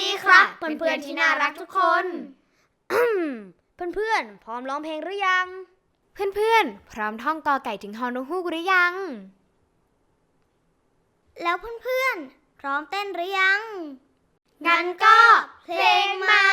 ดีครับเพื่อนๆที่น่ารักทุกคน เพื่อนๆพร้อมร้องเพลงหรือยัง เพื่อนๆพร้อมท่องกอไก่ถึงฮอนฮูกหรือยัง แล้วเพื่อนๆพร้อมเต้นหรือยัง งั้นก็เพลงมา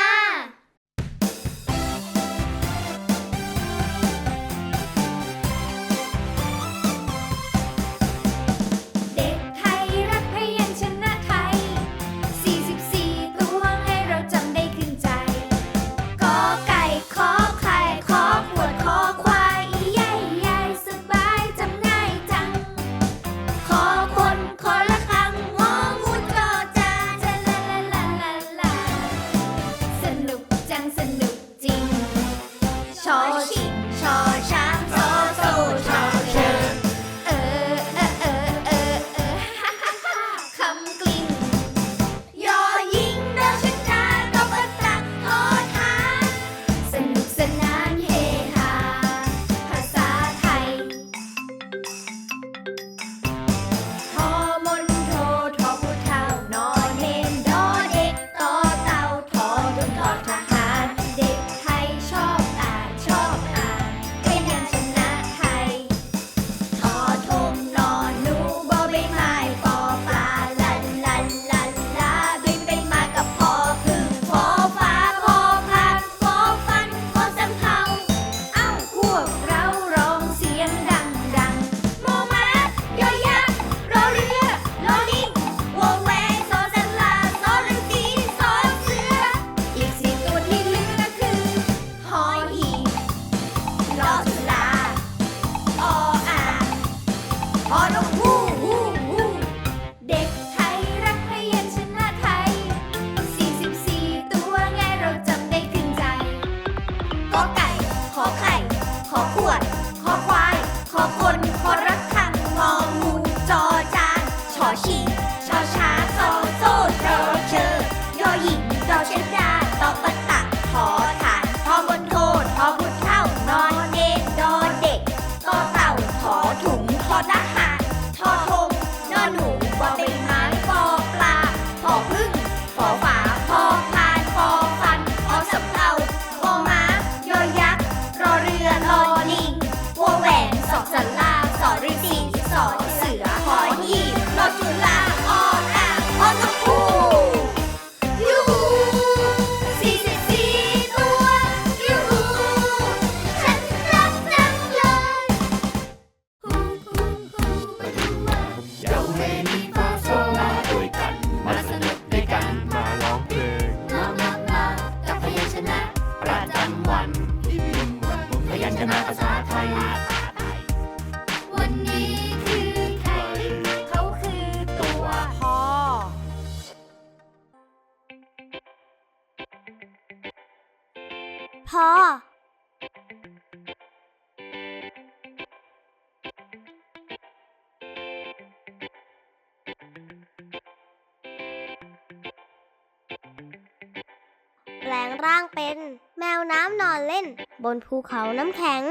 แลงร่างเป็น แมวน้ำนอนเล่น บนภูเขาน้ำแข็ง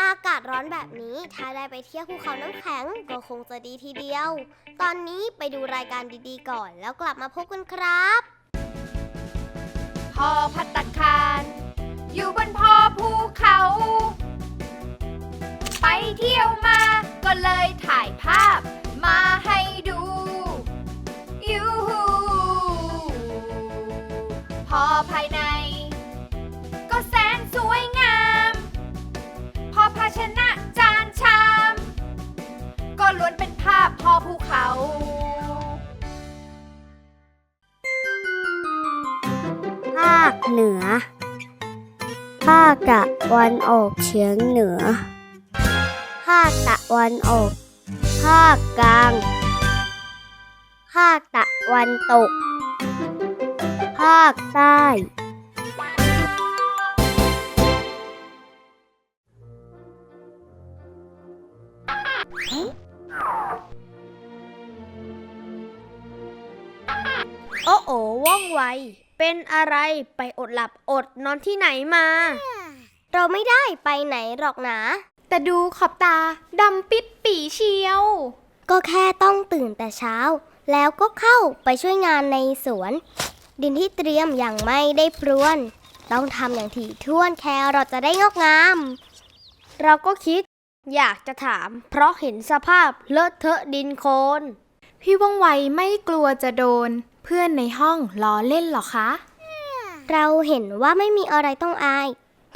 อากาศร้อนแบบนี้ถ้าได้ไปเที่ยวภูเขาน้ำแข็งก็คงจะดีทีเดียว ตอนนี้ไปดูรายการดีๆก่อน แล้วกลับมาพบกันครับพอพัตตคารอยู่บนพอภูเขา ไปเที่ยวมาก็เลยถ่ายภาพ เหนือ ภาคตะวันออกเฉียงเหนือ ภาคตะวันออก ภาคกลาง ภาคตะวันตก ภาคใต้โอ้โอว่องไว เป็นอะไรไปอดหลับอดนอนที่ไหนมา เราไม่ได้ไปไหนหรอกนะ แต่ดูขอบตาดำปิดปีเชียว ก็แค่ต้องตื่นแต่เช้า แล้วก็เข้าไปช่วยงานในสวน ดินที่เตรียมอย่างไม่ได้พรวน ต้องทำอย่างถี่ถ้วนแคเราจะได้งอกงาม เราก็คิดอยากจะถาม เพราะเห็นสภาพเลอะเทอะดินโคลนพี่ว่องไวไม่กลัวจะโดน เพื่อนในห้องล้อเล่นเหรอคะ เราเห็นว่าไม่มีอะไรต้องอาย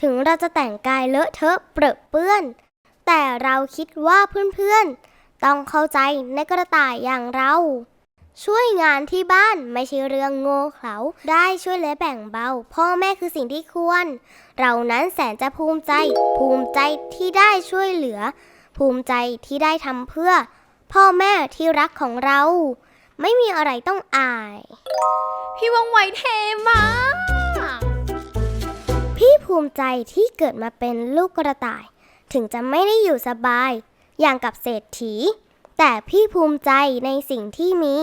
ถึงเราจะแต่งกายเลอะเทอะเปรอะเปื้อน แต่เราคิดว่าเพื่อนๆ ต้องเข้าใจในกระต่ายอย่างเรา ช่วยงานที่บ้านไม่ใช่เรื่องโง่เขลาได้ช่วยเหลือแบ่งเบา พ่อแม่คือสิ่งที่ควร เรานั้นแสนจะภูมิใจ ภูมิใจที่ได้ช่วยเหลือ ภูมิใจที่ได้ทำเพื่อ พ่อแม่ที่รักของเรา ไม่มีอะไรต้องอาย พี่ว่องไวเทมาก พี่ภูมิใจที่เกิดมาเป็นลูกกระต่าย ถึงจะไม่ได้อยู่สบาย อย่างกับเศรษฐี แต่พี่ภูมิใจในสิ่งที่มี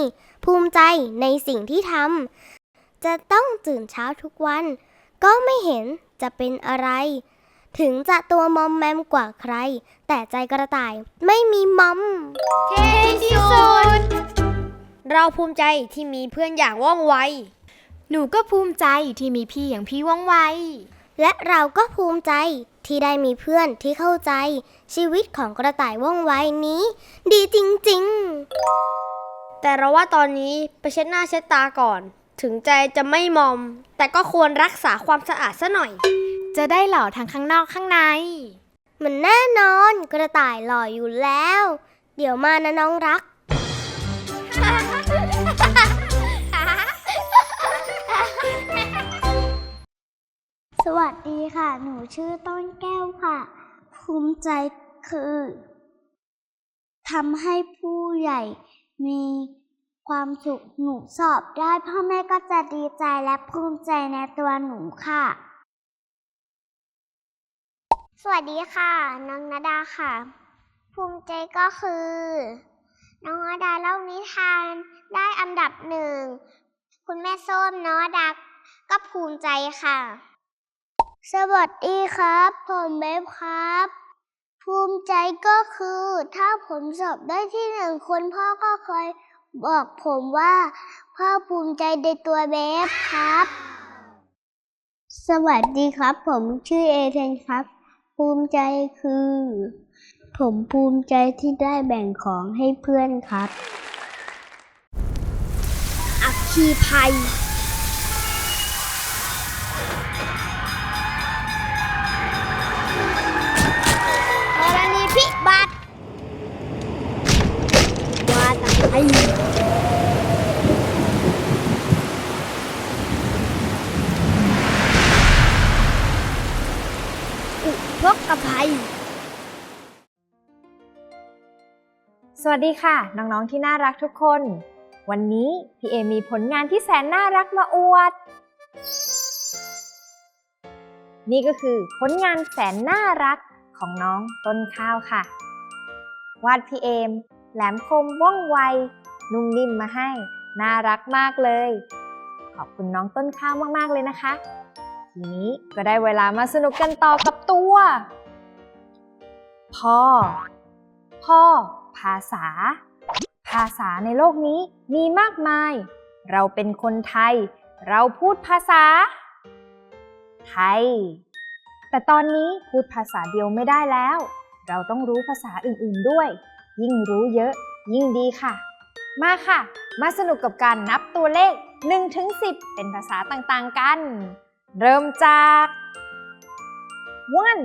ภูมิใจในสิ่งที่ทำจะต้องตื่นเช้าทุกวัน ก็ไม่เห็นจะเป็นอะไร ถึงจะตัวมอมแมมกว่าใคร แต่ใจกระต่ายไม่มีมอม เท่ที่สุด เราภูมิใจที่มีเพื่อนอย่างว่องไว หนูก็ภูมิใจที่มีพี่อย่างพี่ว่องไว และเราก็ภูมิใจที่ได้มีเพื่อนที่เข้าใจ ชีวิตของกระต่ายว่องไวนี้ ดีจริงๆ แต่เราว่าตอนนี้ไปเช็ดหน้าเช็ดตาก่อน ถึงใจจะไม่มอม แต่ก็ควรรักษาความสะอาดซะหน่อย จะได้หล่อทั้งข้างนอกข้างใน มันแน่นอนกระต่ายหล่ออยู่แล้ว เดี๋ยวมานะน้องรัก วัสดีค่ะ หนูชื่อต้นแก้วค่ะ ภูมิใจคือทำให้ผู้ใหญ่มีความสุขหนูสอบได้พ่อแม่ก็จะดีใจและภูมิใจในตัวหนูค่ะ สวัสดีค่ะ น้องนาดาค่ะ ภูมิใจก็คือ น้องนาดาเล่านิทานได้อันดับหนึ่ง คุณแม่ส้มน้องนาดาก็ภูมิใจค่ะ สวัสดีครับ ผมเบฟครับ ภูมิใจก็คือ ถ้าผมสอบได้ที่หนึ่งคุณพ่อก็เคยบอกผมว่า พ่อภูมิใจในตัวเบฟครับ สวัสดีครับ ผมชื่อเอเทนครับ ภูมิใจคือ ผมภูมิใจที่ได้แบ่งของให้เพื่อนครับ อัคคีภัย อุทกภัย สวัสดีค่ะ น้อง ๆ ที่น่ารักทุกคน วันนี้พี่เอมีผลงานที่แสนน่ารักมาอวด นี่ก็คือผลงานแสนน่ารักของน้องต้นข้าวค่ะ วาดพี่เอม แหลมคมว่องไว นุ่มนิ่มมาให้ น่ารักมากเลย ขอบคุณน้องต้นข้าวมากๆเลยนะคะ ทีนี้ก็ได้เวลามาสนุกกันต่อกับตัว พ่อ พ่อ ภาษา ภาษาในโลกนี้มีมากมาย เราเป็นคนไทย เราพูดภาษา ไทย แต่ตอนนี้พูดภาษาเดียวไม่ได้แล้ว เราต้องรู้ภาษาอื่นๆด้วย ยิ่งรู้เยอะ ยิ่งดีค่ะ มาค่ะ มาสนุกกับการนับตัวเลข1ถึง10เป็นภาษาต่างๆกัน เริ่มจาก one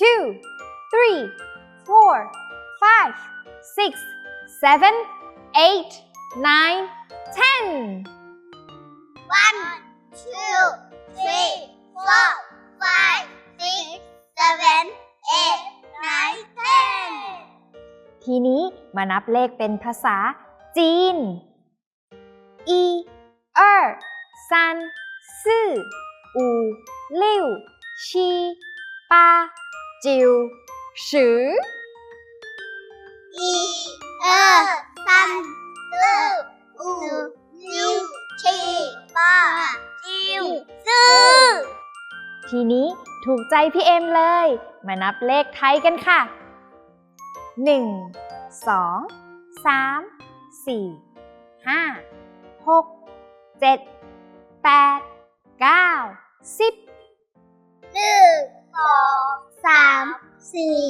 two three four five six seven eight nine ten One, two, three, four, five, six, seven, eight, nine, ten. ทีนี้มานับเลขเป็นภาษาจีน一二三四五六七八九十一二三四五六七八九十ทีนี้ถูกใจพี่เอ็มเลย มานับเลขไทยกันค่ะ 1 2 3 4 5 6 7 8 9 10 หนึ่งสองสามสี่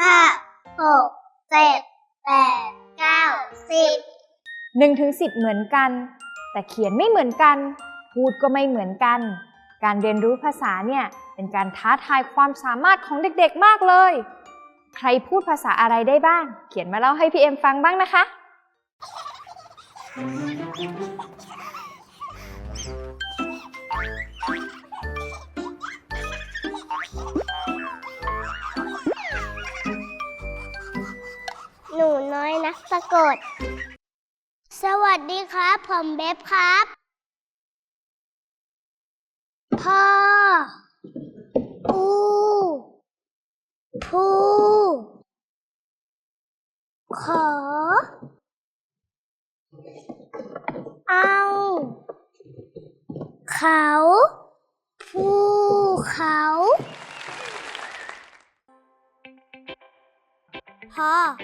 ห้าหกเจ็ดแปดเก้าสิบ1ถึง10 เหมือนกัน แต่เขียนไม่เหมือนกัน พูดก็ไม่เหมือนกัน การเรียนรู้ภาษาเนี่ย เป็นการท้าทายความสามารถของเด็กๆมากเลย ใครพูดภาษาอะไรได้บ้าง เขียนมาเล่าให้พี่เอ็มฟังบ้างนะคะ หนูน้อยนักสะกด สวัสดีครับ ผมเบฟครับ พ่ออู ผู้ขอเอาเ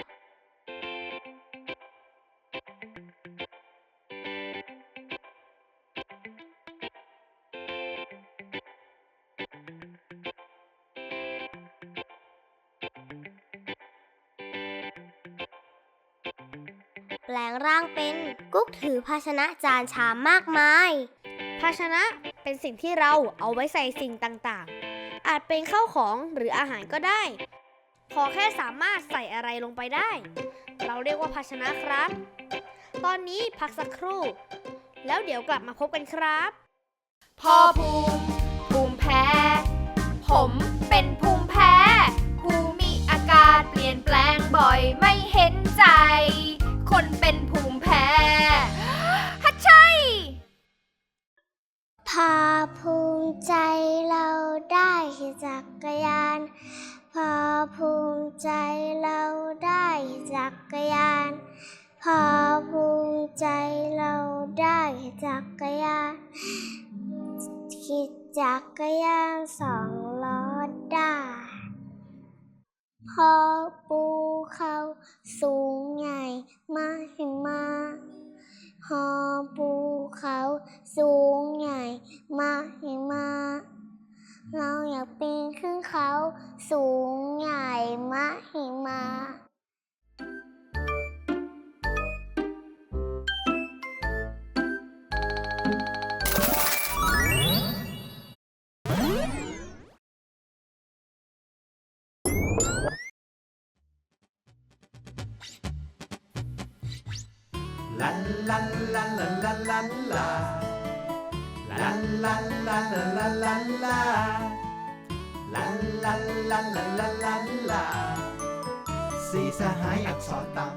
ร่างเป็นกุ๊กถือภาชนะจานชามมากมาย ภาชนะเป็นสิ่งที่เราเอาไว้ใส่สิ่งต่างๆ อาจเป็นข้าวของหรืออาหารก็ได้ ขอแค่สามารถใส่อะไรลงไปได้ เราเรียกว่าภาชนะครับ ตอนนี้พักสักครู่ แล้วเดี๋ยวกลับมาพบกันครับพ่อภูมิ ภูมิแพ้ ผมเป็นภูมิแพ้ ภูมิอากาศเปลี่ยนแปลงบ่อยไม่เห็นใจ คนเป็นภูมิแพ้ฮัทใช่พาภูมิใจเราได้ขี่จักรยานพาภูมิใจเราได้ขี่จักรยานพาภูมิใจเราได้ขี่จักรยานขี่จักรยานสองล้อได้พอปูเขาสูงใหญ่ ลา สีสหายอักษรต่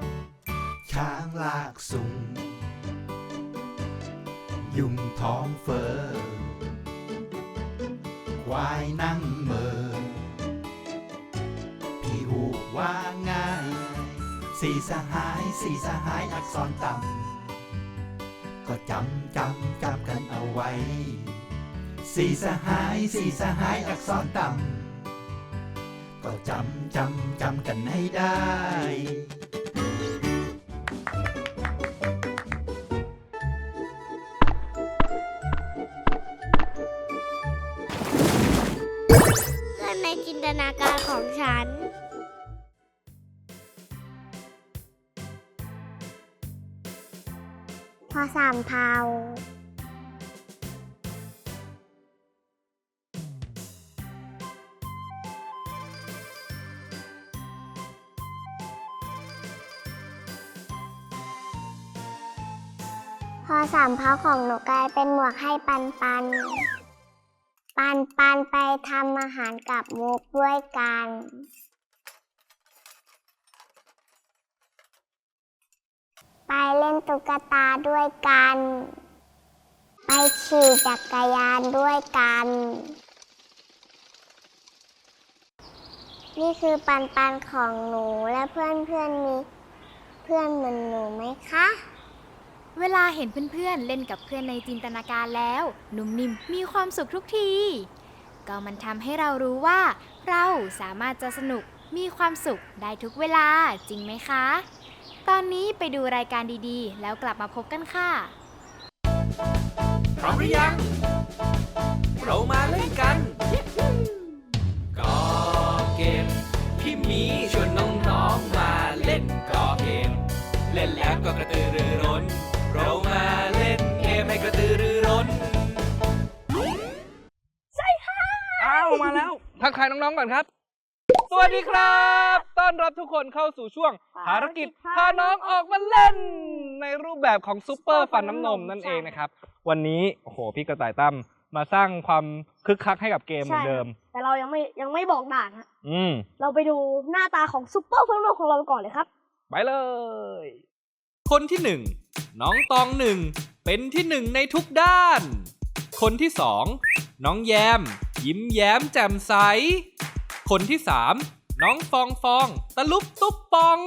ำช้างลากสุง ยุงท้องเฟอควายนั่งเมอพี่หูว่าง่าย สี่สหายสี่สหายอักษรต่ำก็จำจำจำกันเอาไว้ สี่สหายสี่สหายอักษรต่ำ ก็จำจำจำกันให้ได้ เพื่อนในจินตนาการของฉัน พอสามเทา สามเท้าของหนูกลายเป็นหมวกให้ปันปัน ปันปันไปทำอาหารกับมุกด้วยกัน ไปเล่นตุ๊กตาด้วยกัน ไปขี่จักรยานด้วยกัน นี่คือปันปันของหนูและเพื่อนเพื่อนมีเพื่อนเหมือนหนูไหมคะ เวลาเห็นเพื่อนๆ เล่นกับเพื่อนในจินตนาการแล้ว หนุ่มนิ่มมีความสุขทุกที ก็มันทำให้เรารู้ว่า เราสามารถจะสนุกมีความสุขได้ทุกเวลาจริงไหมคะ ตอนนี้ไปดูรายการดีๆ แล้วกลับมาพบกันค่ะ พร้อมหรือยัง เรามาเล่นกัน ก็เกม พี่หมีชวนน้องๆมาเล่นก็เกม เล่นแล้วก็กระตือรือร้น เรามาเล่นเกมให้กระตือรือร้น อ้าวมาแล้ว ทักทายน้องๆก่อนครับ สวัสดีครับ ต้อนรับทุกคนเข้าสู่ช่วงภารกิจพาน้องออกมาเล่น ในรูปแบบของซูเปอร์ฟันน้ำนมนั่นเองนะครับ วันนี้โอ้โหพี่กระต่ายตั้มมาสร้างความคึกคักให้กับเกมเหมือนเดิม แต่เรายังไม่ยังไม่บอกด่านฮะอืม เราไปดูหน้าตาของซุปเปอร์ฟันโลของเราก่อนเลยครับ ไปเลย คนที่หนึ่งน้องตองหนึ่งเป็นที่หนึ่งในทุกด้าน คนที่สองน้องแยม ยิ้มแย้มแจ่มใส คนที่สามน้องฟองฟองตะลุบตุ๊บปอง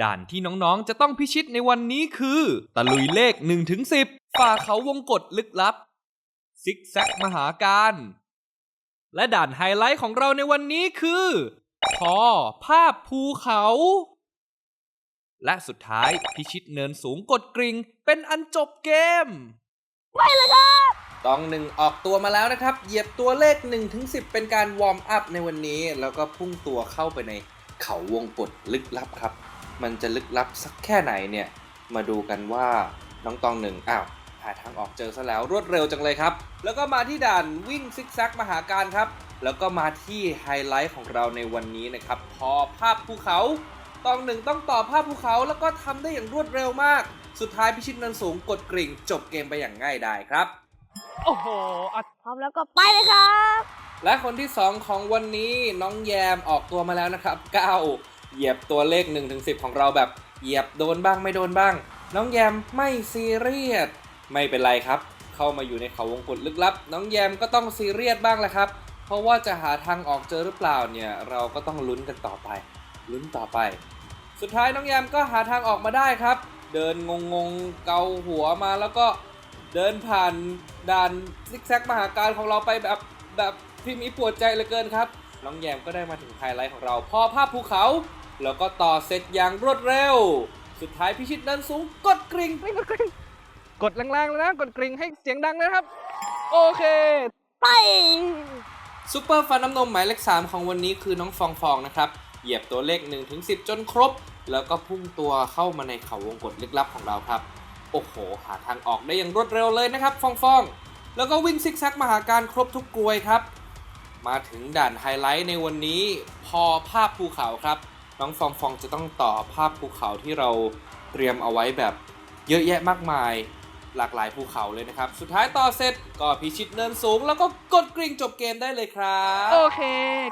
ด่านที่น้องๆจะต้องพิชิตในวันนี้คือ ตะลุยเลข1ถึง10 ฝ่าเขาวงกฏลึกลับ ซิกแซกมหาการ และด่านไฮไลท์ของเราในวันนี้คือพอภาพภูเขา และสุดท้ายพิชิตเนินสูงกดกริ่ง เป็นอันจบเกมไปเลยครับตองหนึ่งออกตัวมาแล้วนะครับ เหยียบตัวเลข1ถึง10 เป็นการวอร์มอัพในวันนี้ แล้วก็พุ่งตัวเข้าไปในเขาวงกฏลึกลับครับ มันจะลึกลับสักแค่ไหนเนี่ย มาดูกันว่าน้องตองหนึ่งอ้าวหาทางออกเจอซะแล้วรวดเร็วจังเลยครับ แล้วก็มาที่ด่านวิ่งซิกแซกมหาการครับ แล้วก็มาที่ไฮไลท์ของเราในวันนี้นะครับ พอภาพภูเขา ตองหนึ่งต้องต่อภาพภูเขาแล้วก็ทำได้อย่างรวดเร็วมาก สุดท้ายพิชิตเนินสูงกดกริ่ง จบเกมไปอย่างง่ายดายครับ โอ้โหอะพร้อมแล้วก็ไปเลยครับ และคนที่ 2 ของวันนี้น้องแยมออกตัวมาแล้วนะครับ9เหยียบตัวเลข 1-10ถึง10ของเราแบบเหยียบโดนบ้างไม่โดนบ้าง น้องแยมไม่ซีเรียสไม่เป็นไรครับ เข้ามาอยู่ในเขาวงกฏลึกลับ น้องแยมก็ต้องซีเรียสบ้างแหละครับ เพราะว่าจะหาทางออกเจอหรือเปล่าเนี่ยเราก็ต้องลุ้นกันต่อไป ลุ้นต่อไป สุดท้ายน้องแยมก็หาทางออกมาได้ครับ เดินงงงๆเกาหัวมาแล้วก็เดินผ่านด่านซิกแซกมหาการของเราไปแบบแบบพี่มีปวดใจเหลือเกินครับ น้องแยมก็ได้มาถึงไฮไลท์ของเรา พอภาพภูเขา แล้วก็ต่อเสร็จอย่างรวดเร็ว สุดท้ายพิชิตเดินสูงกดกริ่งกดแรงๆเลยนะกดกริ่งให้เสียงดังเลยนะครับ โอเคไปซูเปอร์ฟันน้ำนมหมายเลข3ของวันนี้คือน้องฟองฟองนะครับ เหยียบตัวเลข1ถึง10จนครบ แล้วก็พุ่งตัวเข้ามาในเขาวงกฏลึกลับของเราครับ โอ้โห หาทางออกได้อย่างรวดเร็วเลยนะครับฟองฟองแล้วก็วิ่งซิกแซกมาหาการครบทุกกลวยครับ มาถึงด่านไฮไลท์ในวันนี้พอภาพภูเขาครับ น้องฟองฟองจะต้องต่อภาพภูเขาที่เราเตรียมเอาไว้แบบเยอะแยะมากมาย หลากหลายภูเขาเลยนะครับ สุดท้ายต่อเสร็จก็พิชิตเนินสูง แล้วก็กดกริ่งจบเกมได้เลยครับ โอเค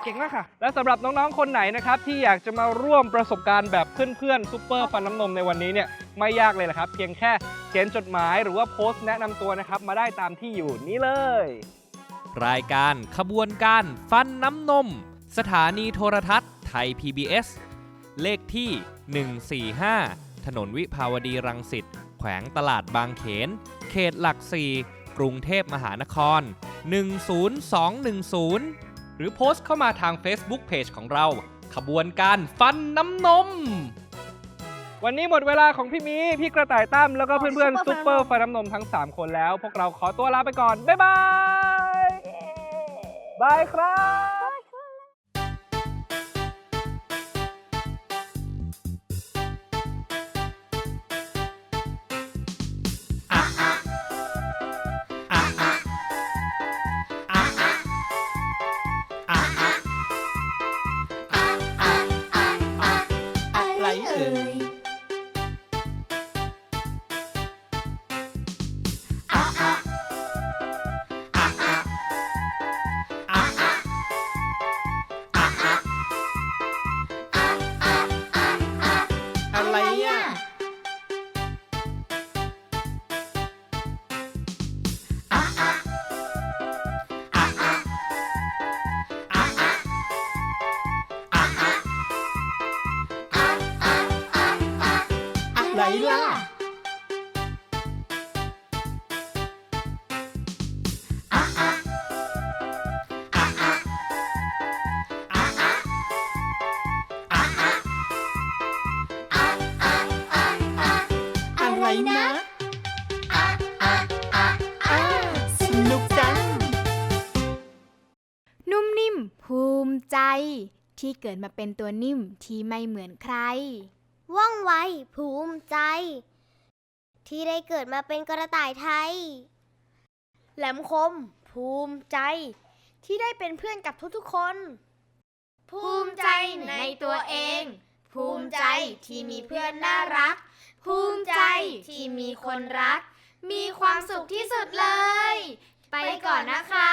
เก่งมากค่ะ และสำหรับน้องๆ คนไหนนะครับ ที่อยากจะมาร่วมประสบการณ์แบบเพื่อนๆซูเปอร์ฟันน้ำนมในวันนี้เนี่ยไม่ยากเลยนะครับ เพียงแค่เขียนจดหมายหรือว่าโพสต์แนะนำตัวนะครับ มาได้ตามที่อยู่นี้เลย รายการขบวนการฟันน้ำนม สถานีโทรทัศน์ไทย PBS เลขที่ 145 ถนนวิภาวดีรังสิต แขวงตลาดบางเขน เขตหลักสี่กรุงเทพมหานคร 10210 หรือโพสต์เข้ามาทาง Facebook Page ของเรา ขบวนการฟันน้ำนม วันนี้หมดเวลาของพี่มี พี่กระต่ายตั้มแล้วก็เพื่อนๆซูเปอร์ฟันน้ำนมทั้ง 3 คนแล้ว พวกเราขอตัวลาไปก่อน บ๊ายบาย บายครับ ใจ ที่เกิดมาเป็นตัวนิ่มที่ไม่เหมือนใคร ว่องไว ภูมิใจ ที่ได้เกิดมาเป็นกระต่ายไทย แหลมคม ภูมิใจ ที่ได้เป็นเพื่อนกับทุกๆคน ภูมิใจในตัวเอง ภูมิใจที่มีเพื่อนน่ารัก ภูมิใจที่มีคนรัก มีความสุขที่สุดเลย ไปก่อนนะคะ